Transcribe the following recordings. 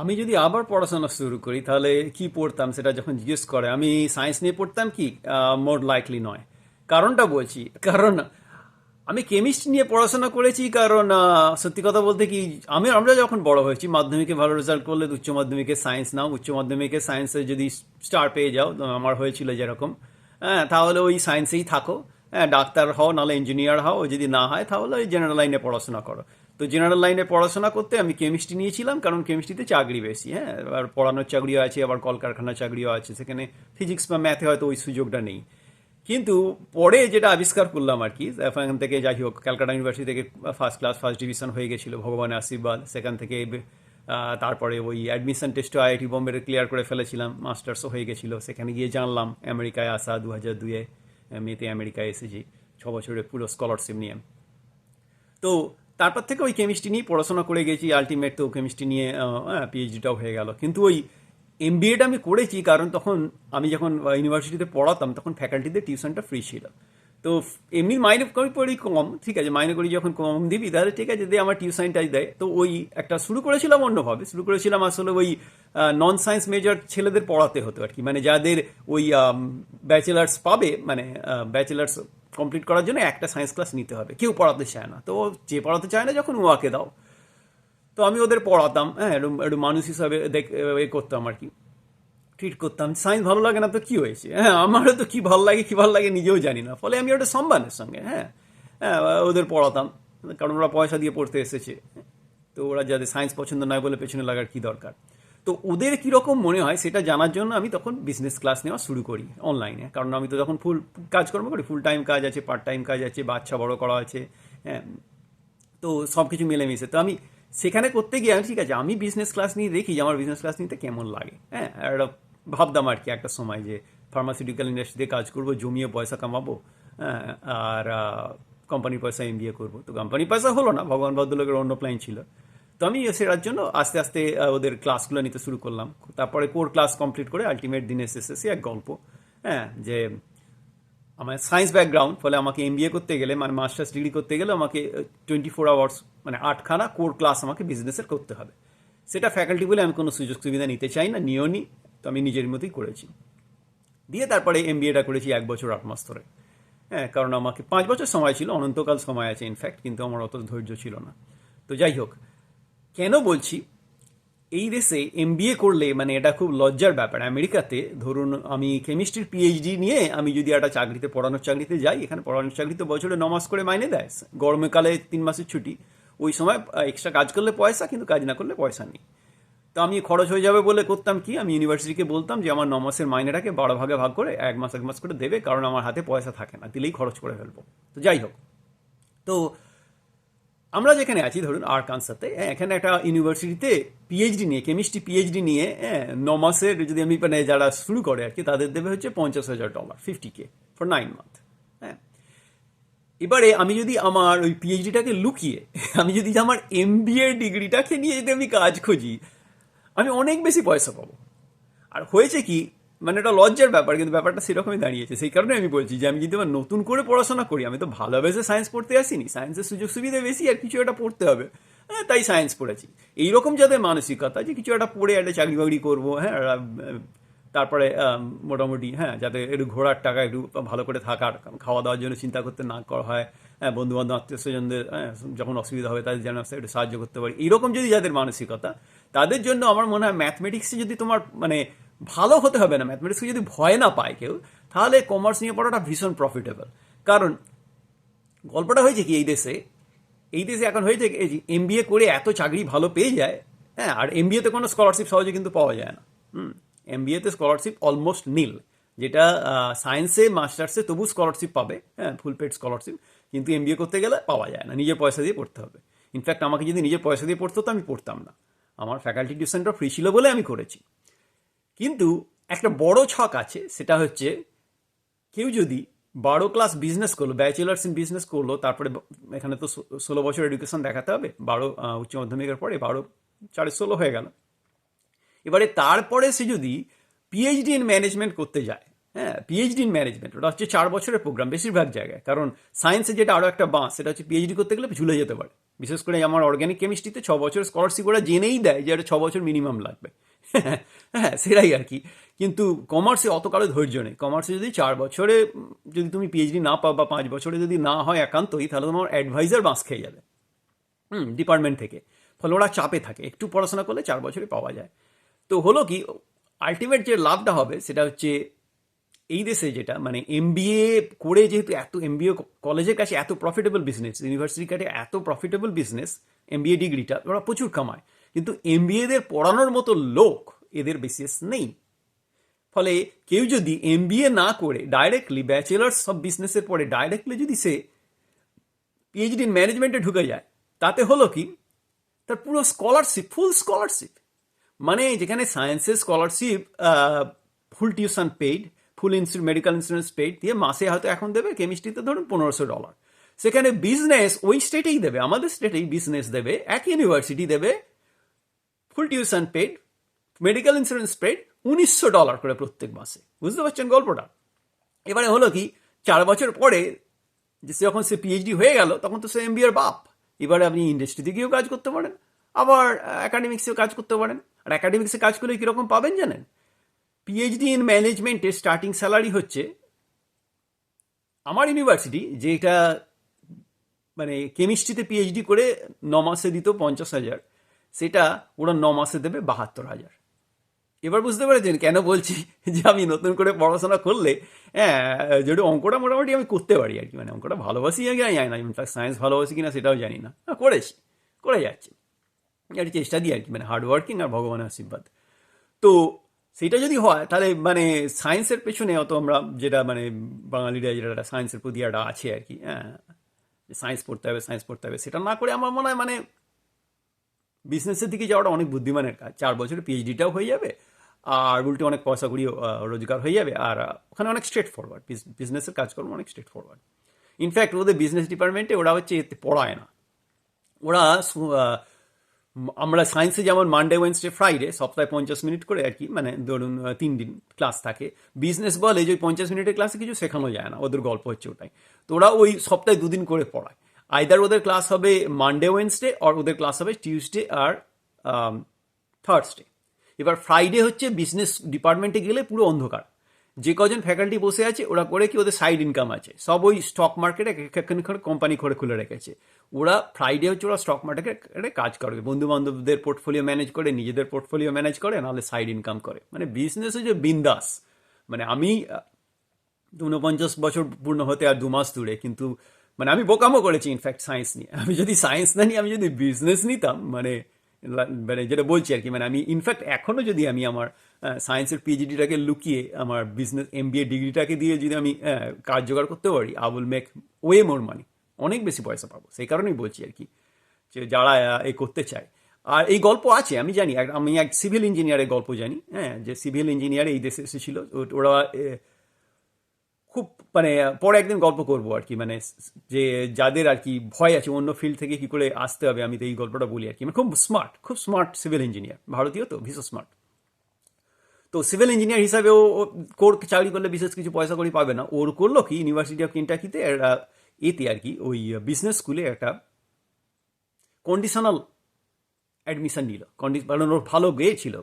আমি যদি আবার পড়াশোনা শুরু করি, তাহলে কি পড়তাম সেটা যখন জিজ্ঞেস করে, আমি সায়েন্স নিয়ে পড়তাম কি? মোর লাইকলি নয়। কারণটা বলছি। কারণ আমি কেমিস্ট্রি নিয়ে পড়াশোনা করেছি, কারণ সত্যি কথা বলতে কি, আমি, আমরা যখন বড় হয়েছি, মাধ্যমিকে ভালো রেজাল্ট করলে উচ্চ মাধ্যমিকে সায়েন্স নাও, উচ্চ মাধ্যমিকে সায়েন্সে যদি স্টার পেয়ে যাও আমার হয়েছিল যেরকম হ্যাঁ তাহলে ওই সায়েন্সেই থাকো। হ্যাঁ ডাক্তার হও, নাহলে ইঞ্জিনিয়ার হও যদি না হয়, তাহলে ওই জেনারেল লাইনে পড়াশোনা করো। তো জেনারেল লাইনে পড়াশোনা করতে আমি কেমিস্ট্রি নিয়েছিলাম, কারণ কেমিস্ট্রিতে চাকরি বেশি হ্যাঁ। আর পড়ানোর চাকরিও আছে, আবার কলকারখানার চাকরিও আছে, সেখানে ফিজিক্স বা ম্যাথে হয়তো ওই সুযোগটা নেই। কিন্তু পরে যেটা আবিষ্কার করলাম আর কি এখান থেকে যাই হোক, ক্যালকাটা ইউনিভার্সিটি থেকে ফার্স্ট ক্লাস ফার্স্ট ডিভিশন হয়ে গেছিল, ভগবানের আশীর্বাদ। সেখান থেকে তারপরে ওই অ্যাডমিশন টেস্টও আইআইটি বোম্বের ক্লিয়ার করে ফেলেছিলাম মাস্টার্সও হয়ে গেছিল। সেখানে গিয়ে জানলাম, আমেরিকায় আসা দু হাজার দুয়ে মেতে আমেরিকায় এসেছি, ছ বছরের পুরো স্কলারশিপ নিয়ে। তো তারপর থেকে ওই কেমিস্ট্রি নিয়ে পড়াশোনা করে গেছি আলটিমেট তো কেমিস্ট্রি নিয়ে পিএইচডিটাও হয়ে গেল। কিন্তু ওই এমবিএটা আমি করেছি, কারণ তখন আমি যখন ইউনিভার্সিটিতে পড়াতাম, তখন ফ্যাকাল্টিদের টিউশনটা ফ্রি ছিল। তো এমনি মাইনে করি, পড়ি কম, ঠিক আছে মাইনে করি যখন কম দিবি, তাহলে ঠিক আছে দিয়ে আমার টিউশনটাই দেয়। তো ওই একটা শুরু করেছিলাম অন্যভাবে, শুরু করেছিলাম আসলে ওই নন সায়েন্স মেজর ছেলেদের পড়াতে হতো আর কি মানে যাদের ওই ব্যাচেলার্স পাবে মানে ব্যাচেলার্স কমপ্লিট করার জন্য একটা সায়েন্স ক্লাস নিতে হবে। কেউ পড়াতে চায় না। তো যে পড়াতে চায় না, যখন ওয়াকে দাও। তো আমি ওদের পড়াতাম হ্যাঁ একটু মানুষ হিসাবে দেখ, এ করতাম আর কি। ট্রিট করতাম। সায়েন্স ভালো লাগে না তো কী হয়েছে? হ্যাঁ আমারও তো কী ভালো লাগে, কী ভালো লাগে নিজেও জানি না। ফলে আমি ওটা সম্মানের সঙ্গে হ্যাঁ হ্যাঁ ওদের পড়াতাম। কারণ ওরা পয়সা দিয়ে পড়তে এসেছে। তো ওরা যাদের সায়েন্স পছন্দ নয় বলে পেছনে লাগার কি দরকার? তো ওদের কীরকম মনে হয় সেটা জানার জন্য আমি তখন বিজনেস ক্লাস নেওয়া শুরু করি অনলাইনে কারণ আমি তো তখন ফুল কাজকর্ম করি ফুল টাইম কাজ আছে পার্ট টাইম কাজ আছে, বাচ্চা বড় করা আছে হ্যাঁ। তো সব কিছু মিলেমিশে। তো আমি সেখানে করতে গিয়ে আমি ঠিক আছে, আমি বিজনেস ক্লাস নিয়ে দেখি যে আমার বিজনেস ক্লাস নিতে কেমন লাগে হ্যাঁ। একটা ভাবতাম আর কি একটা সময় যে ফার্মাসিউটিক্যাল ইন্ডাস্ট্রিতে কাজ করব, জমিয়ে পয়সা কামাবো হ্যাঁ আর কোম্পানির পয়সা এম বিএ করব। তো কোম্পানির পয়সা হলো না, ভগবান ভদ্রলোকের অন্য প্ল্যান ছিল। তো আমি সেটার জন্য আস্তে আস্তে ওদের ক্লাসগুলো নিতে শুরু করলাম। তারপরে কোর ক্লাস কমপ্লিট করে আলটিমেট দিনে শেষে এক গল্প হ্যাঁ যে আমার সায়েন্স ব্যাকগ্রাউন্ড ফলে আমাকে এম করতে গেলে মানে মাস্টার্স ডিগ্রি করতে গেলে আমাকে টোয়েন্টি ফোর আওয়ার্স মানে আটখানা কোর ক্লাস আমাকে বিজনেসের করতে হবে। সেটা ফ্যাকাল্টি বলে আমি কোনো সুযোগ সুবিধা নিতে চাই না নিয়েও নি, তো আমি নিজের মতোই করেছি। দিয়ে তারপরে এম বিএটা করেছি এক বছর আট মাস ধরে। হ্যাঁ কারণ আমাকে পাঁচ বছর সময় ছিল, অনন্তকাল সময় আছে ইনফ্যাক্ট কিন্তু আমার অত ধৈর্য ছিল না। তো যাই হোক কেন বলছি? এই দেশে এম করলে মানে এটা খুব লজ্জার ব্যাপার। আমেরিকাতে ধরুন আমি কেমিস্ট্রির পিএইচডি নিয়ে আমি যদি একটা চাকরিতে, পড়ানোর চাকরিতে যাই, এখানে পড়ানোর চাকরিতে বছরে ন মাস করে মাইনে দেয়। গরমকালে তিন মাসের ছুটি। ওই সময় এক্সট্রা কাজ করলে পয়সা, কিন্তু কাজ না করলে পয়সা নেই। তো আমি খরচ হয়ে যাবে বলে করতাম কি? আমি ইউনিভার্সিটিকে বলতাম যে, আমার ন মাসের মাইনেটাকে বারো ভাগে ভাগ করে এক মাস এক মাস করে দেবে, কারণ আমার হাতে পয়সা থাকে না। দিলেই খরচ করে ফেলব। তো যাই হোক। তো আমরা যেখানে আছি ধরুন আর কানসাতে এখানে একটা ইউনিভার্সিটিতে পিএইচডি নিয়ে কেমিস্ট্রি পিএইচডি নিয়ে হ্যাঁ, ন মাসের যদি আমি মানে যারা শুরু করে আর কি তাদের দেবে হচ্ছে পঞ্চাশ হাজার dollar fifty K for nine month হ্যাঁ। এবারে আমি যদি আমার ওই পিএইচডিটাকে লুকিয়ে আমি যদি আমার এম বি এ ডিগ্রিটাকে নিয়ে যদি আমি কাজ খুঁজি আমি অনেক বেশি পয়সা পাবো। আর হয়েছে কি মানে এটা লজ্জার ব্যাপার কিন্তু ব্যাপারটা সেরকমই দাঁড়িয়েছে। সেই কারণে আমি বলছি যে আমি যদি আবার নতুন করে পড়াশোনা করি। আমি তো ভালোবেসে সায়েন্স পড়তে আসিনি সায়েন্সের সুযোগ সুবিধা বেশি আর কিছু একটা পড়তে হবে। হ্যাঁ তাই সায়েন্স পড়েছি। এইরকম যাদের মানসিকতা যে কিছু একটা পড়ে একটা চাকরি বাকরি করব হ্যাঁ তারপরে মোটামুটি হ্যাঁ যাতে একটু ঘোরার টাকা একটু ভালো করে থাকার খাওয়া দাওয়ার জন্য চিন্তা করতে না করা হয় হ্যাঁ বন্ধু বান্ধব আত্মীয় স্বজনদের হ্যাঁ, যখন অসুবিধা হবে তাদের যেন একটু সাহায্য করতে পারি। এইরকম যদি যাদের মানসিকতা তাদের জন্য আমার মনে হয় ম্যাথমেটিক্সে যদি তোমার মানে ভালো হতে হবে না ম্যাথমেটিক্সকে যদি ভয় না পায় কেউ, তাহলে কমার্স নিয়ে পড়াটা ভীষণ প্রফিটেবল কারণ গল্পটা হয়েছে কি, এই দেশে এই দেশে এখন হয়েছে এম বিএ করে এত চাকরি ভালো পেয়ে যায় হ্যাঁ আর এম বিএতে কোনো স্কলারশিপ সহজে কিন্তু পাওয়া যায় না। হুম এম বিএতে স্কলারশিপ অলমোস্ট নীল যেটা সায়েন্সে মাস্টার্সে তবু স্কলারশিপ পাবে হ্যাঁ ফুল পেড স্কলারশিপ কিন্তু এম বিএ করতে গেলে পাওয়া যায় না, নিজের পয়সা দিয়ে পড়তে হবে। ইনফ্যাক্ট আমাকে যদি নিজের পয়সা দিয়ে পড়তে হতো, আমি পড়তাম না। আমার ফ্যাকাল্টি টিউশনটা ফ্রি ছিল বলে আমি করেছি। কিন্তু একটা বড় ছক আছে, সেটা হচ্ছে কেউ যদি বারো ক্লাস বিজনেস করল ব্যাচেলার্স ইন বিজনেস করল, তারপরে এখানে তো ষোলো বছর এডুকেশন দেখাতে হবে, বারো উচ্চ মাধ্যমিকের পরে বারো, চারে ষোলো হয়ে গেল। এবারে তারপরে সে যদি পিএইচডি ইন ম্যানেজমেন্ট করতে যায় হ্যাঁ পিএইচডি ইন ম্যানেজমেন্ট ওটা হচ্ছে চার বছরের প্রোগ্রাম বেশিরভাগ জায়গায়, কারণ সায়েন্সে যেটা আরও একটা বাঁশ সেটা হচ্ছে পিএইচডি করতে গেলে ঝুলে যেতে পারে। বিশেষ করে আমার অর্গ্যানিক কেমিস্ট্রিতে ছ বছর স্কলারশিপ ওরা জেনেই দেয় যে এটা ছ বছর মিনিমাম লাগবে। হ্যাঁ সেটাই আর কি। কিন্তু কমার্সে অত কারও ধৈর্য নেই। কমার্সে যদি চার বছরে যদি তুমি পিএইচডি না পাও বা পাঁচ বছরে যদি না হয় একান্তই, তাহলে তোমার অ্যাডভাইজার বাঁশ খেয়ে যাবে। হুম ডিপার্টমেন্ট থেকে। ফলে ওরা চাপে থাকে। একটু পড়াশোনা করলে চার বছরে পাওয়া যায়। তো হলো কি আলটিমেট যে লাভটা হবে, সেটা হচ্ছে এই দেশে যেটা মানে এমবিএ করে যেহেতু এত এমবিএ কলেজের কাছে এত প্রফিটেবল বিজনেস ইউনিভার্সিটির কাছে এত প্রফিটেবল বিজনেস এমবিএ ডিগ্রিটা ওরা প্রচুর কামায়। কিন্তু এমবিএদের পড়ানোর মতো লোক এদের বিশেষ নেই। ফলে কেউ যদি এমবিএ না করে ডাইরেক্টলি ব্যাচেলার্স অফ বিজনেসের পরে ডাইরেক্টলি যদি সে পিএইচডি ম্যানেজমেন্টে ঢুকে যায়, তাতে হলো কি? তার পুরো স্কলারশিপ ফুল স্কলারশিপ মানে যেখানে সায়েন্সের scholarship full tuition paid full insure medical insurance paid দিয়ে মাসে হয়তো এখন দেবে কেমিস্ট্রিতে ধরুন পনেরোশো ডলার সেখানে বিজনেস ওই স্টেটেই দেবে, আমাদের স্টেটেই বিজনেস দেবে, এক ইউনিভার্সিটি দেবে full tuition paid, medical insurance paid, উনিশশো ডলার করে প্রত্যেক মাসে। বুঝতে পারছেন গল্পটা? এবারে হলো কি, চার বছর পরে যে সে যখন সে পিএইচডি হয়ে গেল, তখন তো সে এমবিএর বাপ। এবারে আপনি ইন্ডাস্ট্রিতে গিয়েও কাজ করতে পারেন, আবার একাডেমিক্সেও কাজ করতে পারেন। আর একাডেমিক্সে কাজ করলে কীরকম পাবেন জানেন? পিএইচডি ইন ম্যানেজমেন্টের স্টার্টিং স্যালারি হচ্ছে, আমার ইউনিভার্সিটি যেটা মানে কেমিস্ট্রিতে পিএইচডি করে ন মাসে দিত পঞ্চাশ হাজার সেটা ওরা ন মাসে দেবে বাহাত্তর হাজার। এবার বুঝতে পেরেছেন কেন বলছি যে আমি নতুন করে পড়াশোনা করলে হ্যাঁ যেটা অঙ্কটা মোটামুটি আমি করতে পারি আর কি। মানে অঙ্কটা ভালোবাসি আগে জানি না। ইনফ্যাক্ট সায়েন্স ভালোবাসি কিনা সেটাও জানি না। করেছি, করে যাচ্ছি। একটা চেষ্টা দিই আর কি মানে হার্ড ওয়ার্কিং আর ভগবানের আশীর্বাদ। তো সেটা যদি হয়, তাহলে মানে সায়েন্সের পেছনে অত আমরা যেটা মানে বাঙালিরা যেটা সায়েন্সের প্রতি একটা আছে আর কি হ্যাঁ। সায়েন্স পড়তে হবে সায়েন্স পড়তে হবে, সেটা না করে আমার মনে হয় মানে বিজনেসের দিকে যাওয়াটা অনেক বুদ্ধিমানের কাজ। চার বছরে পিএইচডিটাও হয়ে যাবে, আর উল্টে অনেক পয়সা করিও রোজগার হয়ে যাবে, আর ওখানে অনেক স্ট্রেট ফরওয়ার্ড বিজনেসের কাজকর্ম অনেক স্ট্রেট ফরওয়ার্ড ইনফ্যাক্ট ওদের বিজনেস ডিপার্টমেন্টে ওরা হচ্ছে এতে পড়ায় না। ওরা আমরা সায়েন্সে যেমন মানডে ওয়েনসডে ফ্রাইডে সপ্তাহে পঞ্চাশ মিনিট করে আর কি মানে ধরুন তিন দিন ক্লাস থাকে। বিজনেস বলে যে ওই পঞ্চাশ মিনিটের ক্লাসে কিছু শেখানো যায় না, ওদের গল্প হচ্ছে ওটাই। তো ওরা ওই সপ্তাহে দুদিন করে পড়ায়। আইদার ওদের ক্লাস হবে মানডে ওয়েনসডে আর ওদের ক্লাস হবে টিউসডে আর থার্সডে এবার ফ্রাইডে হচ্ছে বিজনেস ডিপার্টমেন্টে গেলে পুরো অন্ধকার। যে কজন ফ্যাকাল্টি বসে আছে, ওরা করে কি ওদের সাইড ইনকাম আছে। সব ওই স্টক মার্কেটে একখানি কোম্পানি করে খুলে রেখেছে। ওরা ফ্রাইডে হচ্ছে ওরা স্টক মার্কেটে কাজ করবে বন্ধু বান্ধবদের পোর্টফোলিও ম্যানেজ করে, নিজেদের পোর্টফোলিও ম্যানেজ করে, নাহলে সাইড ইনকাম করে। মানে বিজনেস হচ্ছে বিন্দাস। মানে আমি ঊনপঞ্চাশ বছর পূর্ণ হতে আর দু মাস দূরে, কিন্তু মানে আমি বোকামো করেছি ইনফ্যাক্ট সায়েন্স নিয়ে। আমি যদি সায়েন্স না নিয়ে আমি যদি বিজনেস নিতাম মানে মানে যেটা বলছি আর কি মানে আমি ইনফ্যাক্ট এখনও যদি আমি আমার সায়েন্সের পিএইচডিটাকে লুকিয়ে আমার বিজনেস এমবিএ ডিগ্রিটাকে দিয়ে যদি আমি কাজ জোগাড় করতে পারি I will make way more money অনেক বেশি পয়সা পাবো। সেই কারণেই বলছি আর কি যে যারা এই করতে চায়। আর এই গল্প আছে আমি জানি আমি এক সিভিল ইঞ্জিনিয়ারের গল্প জানি হ্যাঁ যে সিভিল ইঞ্জিনিয়ার এই দেশে এসেছিল ওরা এ, খুব মানে পরে একদিন গল্প করব আর কি। মানে যে যাদের আর কি ভয় আছে, অন্য ফিল্ড থেকে কি করে আসতে হবে, আমি তো এই গল্পটা বলি আর কি। মানে খুব স্মার্ট খুব স্মার্ট সিভিল ইঞ্জিনিয়ার ভারতীয় তো, ভীষণ স্মার্ট তো সিভিল ইঞ্জিনিয়ার হিসাবে ও কোর চাকরি করলে বিশেষ কিছু পয়সা করি পাবে না। ওর করল কি ইউনিভার্সিটি অফ কেন্টাকিতে একটা এতে আর কি, ওই বিজনেস স্কুলে একটা কন্ডিশনাল অ্যাডমিশন নিল। কন্ডিশন কারণ ওর ভালো গেয়ে ছিল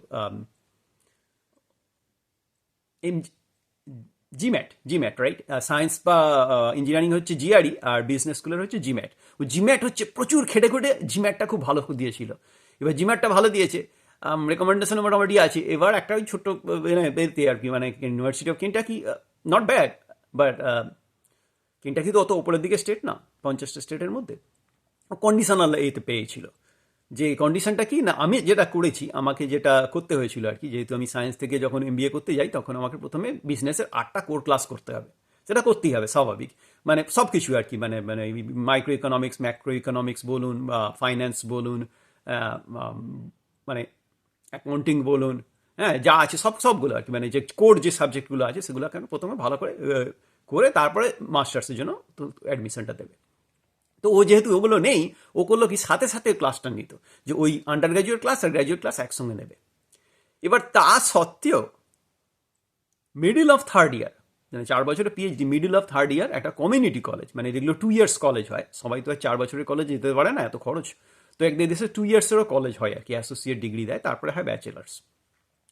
জিম্যাট জিম্যাট রাইট সায়েন্স বা ইঞ্জিনিয়ারিং হচ্ছে জিআরই আর বিজনেস স্কুলের হচ্ছে জিম্যাট ও জিম্যাট হচ্ছে প্রচুর খেটে খুঁটে জিম্যাটটা খুব ভালো দিয়েছিল। এবার জিম্যাটটা ভালো দিয়েছে রেকমেন্ডেশন মোটামুটি আছে। এবার একটা ওই ছোট্ট মানে বেরতে আর কি মানে university of Kentucky not bad but Kentucky তো অত ওপরের দিকে স্টেট না, পঞ্চাশটা স্টেটের মধ্যে। কন্ডিশনাল এতে পেয়েছিল। যে কন্ডিশনটা কি? না, আমি যেটা করেছি, আমাকে যেটা করতে হয়েছিল আর কি, যেহেতু আমি সায়েন্স থেকে যখন এমবিএ করতে যাই, তখন আমাকে প্রথমে বিজনেসের আটটা কোর ক্লাস করতে হবে। সেটা করতেই হবে, স্বাভাবিক। মানে সব কিছু আর কি মানে মানে মাইক্রো ইকোনমিক্স ম্যাক্রো ইকোনমিক্স বলুন বা ফাইন্যান্স বলুন মানে অ্যাকাউন্টিং বলুন হ্যাঁ যা আছে, সব, সবগুলো আর কি মানে যে কোর যে সাবজেক্টগুলো আছে, সেগুলোকে প্রথমে ভালো করে করে তারপরে মাস্টার্সের জন্য অ্যাডমিশনটা দেবে। তো ও যেহেতু ওগুলো নেই, ও করল কি সাথে সাথে ক্লাসটা নিত, যে ওই আন্ডার গ্র্যাজুয়েট ক্লাস আর গ্র্যাজুয়েট ক্লাস একসঙ্গে নেবে। এবার তা সত্ত্বেও মিডিল অফ থার্ড ইয়ার মানে চার বছরের PhD middle of third year একটা কমিউনিটি কলেজ মানে যেগুলো টু ইয়ার্স কলেজ হয়, সবাই তো আর চার বছরের কলেজ যেতে পারে না, এত খরচ। তো এক দেশে টু ইয়ার্সেরও কলেজ হয় আর কি অ্যাসোসিয়েট ডিগ্রি দেয়, তারপরে হয় ব্যাচেলার্স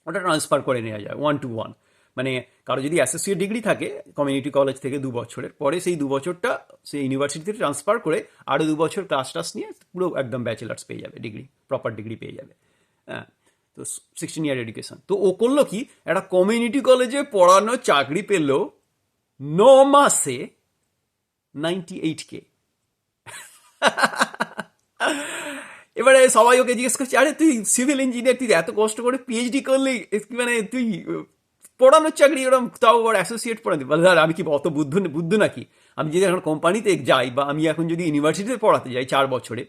ওটা ট্রান্সফার করে নেওয়া যায় ওয়ান টু ওয়ান মানে কারও যদি অ্যাসোসিয়েট ডিগ্রি থাকে কমিউনিটি কলেজ থেকে দু বছরের, পরে সেই দু বছরটা সেই ইউনিভার্সিটিতে ট্রান্সফার করে আরও দু বছর ক্লাস টাস নিয়ে পুরো একদম ব্যাচেলার্স পেয়ে যাবে ডিগ্রি প্রপার ডিগ্রি পেয়ে যাবে। হ্যাঁ তো সিক্সটিন ইয়ার এডুকেশন তো ও করল কি, একটা কমিউনিটি কলেজে পড়ানো চাকরি পেল ন মাসে নাইনটি এইট কে এবারে সবাই ওকে জিজ্ঞেস করছে, আরে তুই সিভিল ইঞ্জিনিয়ার তুই এত কষ্ট করে পিএইচডি করলি মানে তুই পড়ানোর চাকরি ওরকম তাও আবার অ্যাসোসিয়েট পড়াতে। বলে "দাদা, আমি কি অত বুদ্ধ বুদ্ধ নাকি? আমি যদি এখন কোম্পানিতে যাই বা আমি এখন যদি ইউনিভার্সিটিতে পড়াতে যাই চার বছরে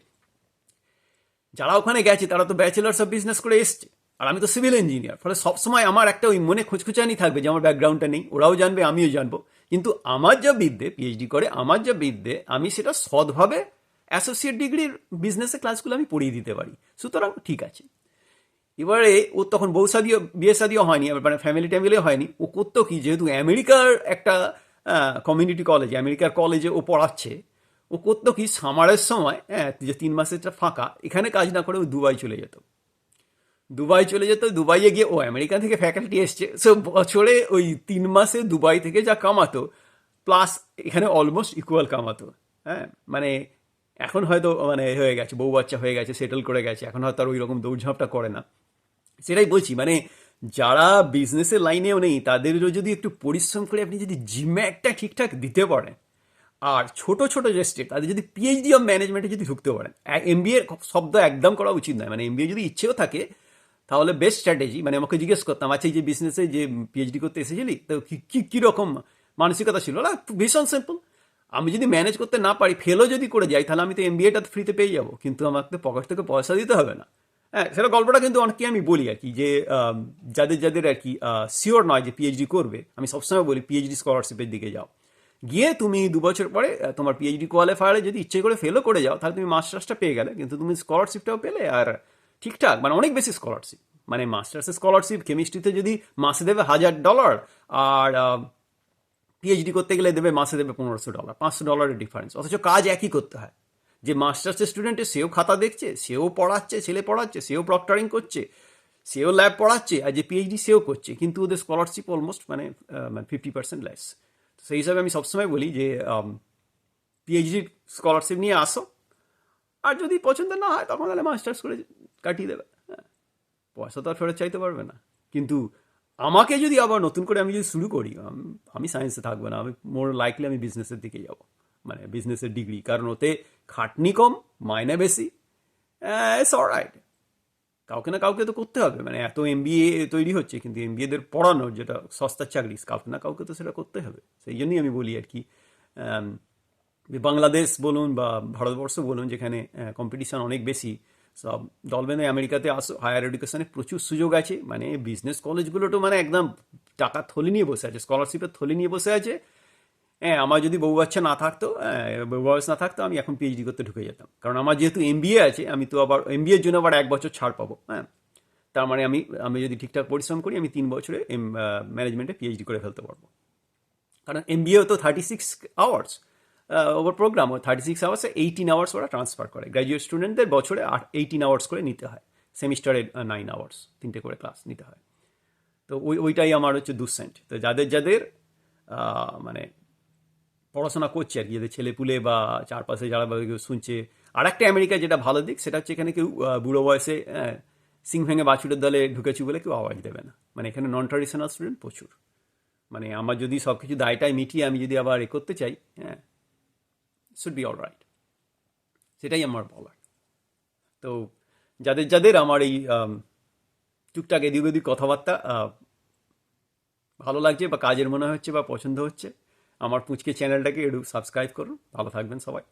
যারা ওখানে গেছে তারা তো ব্যাচেলার্স অফ বিজনেস করে এসছে। আর আমি তো সিভিল ইঞ্জিনিয়ার ফলে সবসময় আমার একটা ওই মনে খুচখুচানি থাকবে যে আমার ব্যাকগ্রাউন্ডটা নেই ওরাও জানবে আমিও জানব। কিন্তু আমার যা বিদ্যে পিএইচডি করে আমার যা বিদ্যে আমি সেটা সৎভাবে অ্যাসোসিয়েট ডিগ্রির বিজনেসের ক্লাসগুলো আমি পড়িয়ে দিতে পারি। সুতরাং ঠিক আছে। এবারে ও তখন বউ সাদিও, বিয়ে সাদিও হয়নি মানে ফ্যামিলি ট্যামিলিও হয়নি। ও করতো কি, যেহেতু আমেরিকার একটা কমিউনিটি কলেজে আমেরিকার কলেজে ও পড়াচ্ছে, ও করতো কি সামারের সময় হ্যাঁ যে তিন মাসেরটা ফাঁকা, এখানে কাজ না করে ও দুবাই চলে যেত। দুবাই চলে যেত, দুবাইয়ে গিয়ে ও আমেরিকা থেকে ফ্যাকাল্টি এসছে, সো বছরে ওই তিন মাসে দুবাই থেকে যা কামাতো প্লাস এখানে অলমোস্ট ইকুয়াল কামাতো হ্যাঁ? মানে এখন হয়তো মানে হয়ে গেছে, বউ বাচ্চা হয়ে গেছে সেটেল করে গেছে, এখন হয়তো আর ওই রকম দৌড়ঝাঁপটা করে না। সেটাই বলছি মানে যারা বিজনেসের লাইনেও নেই, তাদেরও যদি একটু পরিশ্রম করে আপনি যদি জিমে একটা ঠিকঠাক দিতে পারেন, আর ছোট ছোট যে স্টেট তাদের যদি পিএইচডি অফ ম্যানেজমেন্টে যদি ঢুকতে পারেন এমবিএর শব্দ একদম করা উচিত নয়। মানে এমবিএ যদি ইচ্ছেও থাকে, তাহলে বেস্ট স্ট্র্যাটেজি মানে আমাকে জিজ্ঞেস করতাম আচ্ছা এই যে বিজনেসে যে পিএইচডি করতে এসেছিলি, তো কী কীরকম মানসিকতা ছিল? না, ভীষণ সিম্পল আমি যদি ম্যানেজ করতে না পারি ফেলও যদি করে যাই, তাহলে আমি তো এমবিএটা ফ্রিতে পেয়ে যাব, কিন্তু আমাকে পকেট থেকে পয়সা দিতে হবে না। হ্যাঁ সেটা গল্পটা কিন্তু অনেককে আমি বলি আর কি, যে যাদের যাদের আর কি শিওর নয় যে পিএইচডি করবে, আমি সবসময় বলি পিএইচডি স্কলারশিপের দিকে যাও। গিয়ে তুমি দু বছর পরে তোমার পিএইচডি কোয়ালিফায়ারে যদি ইচ্ছে করে ফেলও করে যাও, তাহলে তুমি মাস্টার্সটা পেয়ে গেলে, কিন্তু তুমি স্কলারশিপটাও পেলে আর ঠিকঠাক মানে অনেক বেশি স্কলারশিপ মানে মাস্টার্সের স্কলারশিপ কেমিস্ট্রিতে যদি মাসে দেবে হাজার ডলার আর পিএইচডি করতে গেলে দেবে মাসে দেবে পনেরোশো ডলার পাঁচশো ডলারের ডিফারেন্স অথচ কাজ একই করতে হয়। যে মাস্টার্সের স্টুডেন্টে সেও খাতা দেখছে, সেও পড়াচ্ছে, ছেলে পড়াচ্ছে, সেও প্রক্টরিং করছে, সেও ল্যাব পড়াচ্ছে আর যে পিএইচডি সেও করছে। কিন্তু ওদের স্কলারশিপ অলমোস্ট মানে ফিফটি পার্সেন্ট লেস সেই হিসাবে আমি সবসময় বলি যে পিএইচডি স্কলারশিপ নিয়ে আসো। আর যদি পছন্দ না হয়, তখন তাহলে মাস্টার্স করে কাটিয়ে দেবে। হ্যাঁ পয়সা তো আর ফেরত চাইতে পারবে না। কিন্তু আমাকে যদি আবার নতুন করে আমি যদি শুরু করি, আমি সায়েন্সে থাকব না, আমি মোর লাইকলি আমি বিজনেসের দিকে যাব। মানে বিজনেসের ডিগ্রি কারণ ওতে খাটনি কম, মাইনে বেশি ইটস কাউকে না কাউকে তো করতে হবে মানে এত এমবিএ তৈরি হচ্ছে, কিন্তু এমবিএদের পড়ানোর যেটা সস্তার চাকরি, কাউকে না কাউকে তো সেটা করতে হবে। সেই জন্যই আমি বলি আর কি বাংলাদেশ বলুন বা ভারতবর্ষ বলুন, যেখানে কম্পিটিশন অনেক বেশি, সব দলবেঁধে আমেরিকাতে আসো হায়ার এডুকেশনে প্রচুর সুযোগ আছে মানে বিজনেস কলেজগুলো তো মানে একদম টাকা থলি নিয়ে বসে আছে স্কলারশিপের থলি নিয়ে বসে আছে হ্যাঁ আমার যদি বউ বাচ্চা না থাকতো হ্যাঁ, বউ বয়স না থাকতো আমি এখন পিএইচডি করতে ঢুকে যেতাম। কারণ আমার যেহেতু এমবিএ আছে আমি তো আবার এমবিএর জন্য আবার এক বছর ছাড় পাবো হ্যাঁ। তার মানে আমি আমি যদি ঠিকঠাক পরিশ্রম করি আমি তিন বছরে এম ম্যানেজমেন্টে পিএইচডি করে ফেলতে পারব। কারণ এমবিএ তো thirty six hours over program thirty six আওয়ার্সে eighteen hours ওরা ট্রান্সফার করে। গ্র্যাজুয়েট স্টুডেন্টদের বছরে আট এইটিন আওয়ার্স করে নিতে হয়। সেমিস্টারে নাইন আওয়ার্স তিনটে করে ক্লাস নিতে হয়। তো ওই ওইটাই আমার হচ্ছে দুঃসেন্ট তো যাদের যাদের মানে পড়াশোনা করছে আর কি, যাদের ছেলেপুলে বা চারপাশে যারা কেউ শুনছে। আর একটা আমেরিকা যেটা ভালো দিক, সেটা হচ্ছে এখানে কেউ বুড়ো বয়সে সিং ভেঙে বাছুরের দলে ঢুকেছি বলে কেউ আওয়াজ দেবে না। মানে এখানে নন ট্রাডিশনাল স্টুডেন্ট প্রচুর। মানে আমার যদি সব কিছু দায়টাই মিটিয়ে আমি যদি আবার এ করতে চাই হ্যাঁ শুড বি অল রাইট সেটাই আমার বলার। তো যাদের যাদের আমার এই টুকটাক এদিক ওদিক কথাবার্তা ভালো লাগছে বা কাজের মনে হচ্ছে বা পছন্দ হচ্ছে আমার পুচকে চ্যানেলটাকে একটু সাবস্ক্রাইব করুন। ভালো থাকবেন সবাই।